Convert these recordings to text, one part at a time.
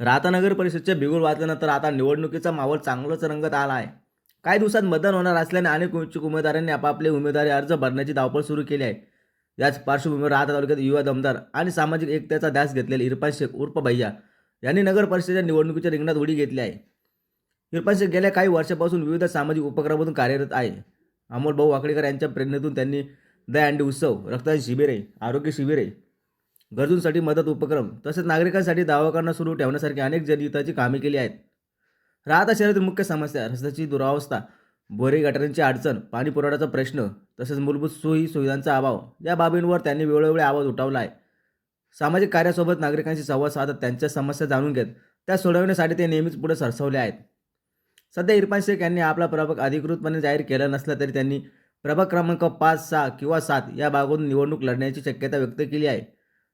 राहता नगर परिषदच्या बिगुल वाचल्यानंतर आता निवडणुकीचा माहोल चांगलाच रंगत आला आहे. काही दिवसात मतदान होणार असल्याने अनेक इच्छुक उमेदवारांनी आपापले उमेदवारी अर्ज भरण्याची धावपळ सुरू केली आहे. याच पार्श्वभूमीवर राहता तालुक्यात युवा दमदार आणि सामाजिक एकतेचा ध्यास घेतलेले इरफान शेख उर्फ भैया यांनी नगर परिषदेच्या निवडणुकीच्या रिंगणात उडी घेतली आहे. इरफान शेख गेल्या काही वर्षापासून विविध सामाजिक उपक्रमातून कार्यरत आहे. अमोल भाऊ वाकडेकर यांच्या प्रेरणेतून त्यांनी दहीहंडी उत्सव रक्तदान शिबिरे आरोग्य शिबिरे गरजूंसाठी मदत उपक्रम तसेच नागरिकांसाठी दवाखाना सुरू ठेवण्यासारखी अनेक जनहिताची कामे केली आहेत. राहता शहरातील मुख्य समस्या रस्त्याची दुरावस्था बोरे गटारांची अडचण पाणी पुरवठ्याचा प्रश्न तसेच मूलभूत सोयी सुविधांचा अभाव या बाबींवर त्यांनी वेळोवेळी आवाज उठवला आहे. सामाजिक कार्यासोबत नागरिकांशी संवाद साधत त्यांच्या समस्या जाणून घेत त्या सोडवण्यासाठी ते नेहमीच पुढे सरसवले आहेत. सध्या इरफान शेख यांनी आपला प्रभाग अधिकृतपणे जाहीर केला नसला तरी त्यांनी प्रभाग क्रमांक पाच सहा किंवा सात या भागातून निवडणूक लढण्याची शक्यता व्यक्त केली आहे.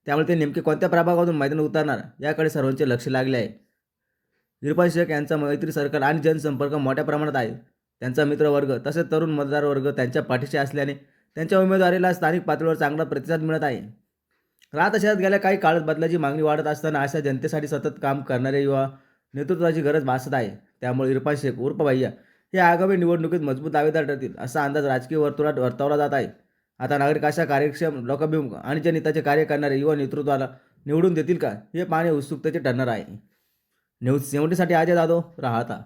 त्यामुळे ते नेमके कोणत्या प्रभागातून मैदानात उतरणार याकडे सर्वांचे लक्ष लागले आहे. इरफान शेख यांचा मैत्री सरकार आणि जनसंपर्क मोठ्या प्रमाणात आहे. त्यांचा मित्रवर्ग तसेच तरुण मतदारवर्ग त्यांच्या पाठीशी असल्याने त्यांच्या उमेदवारीला स्थानिक पातळीवर चांगला प्रतिसाद मिळत आहे. राहत शहरात गेल्या काही काळात बदलाची मागणी वाढत असताना अशा जनतेसाठी सतत काम करणारे युवा नेतृत्वाची गरज भासत आहे. त्यामुळे इरफान शेख उर्फ भैया हे आगामी निवडणुकीत मजबूत दावेदार ठरतील असा अंदाज राजकीय वर्तुळात वर्तवला जात आहे. आता नागरिक अशा कार्यक्षम लोकाभिमुख आणि जनहिताचे कार्य करणारे युवा नेतृत्वाला निवडून देतील का? हे पाहणे उत्सुकतेचे ठरणार आहे. न्यूज सेव्हन्टीसाठी अजय जाधव राहता.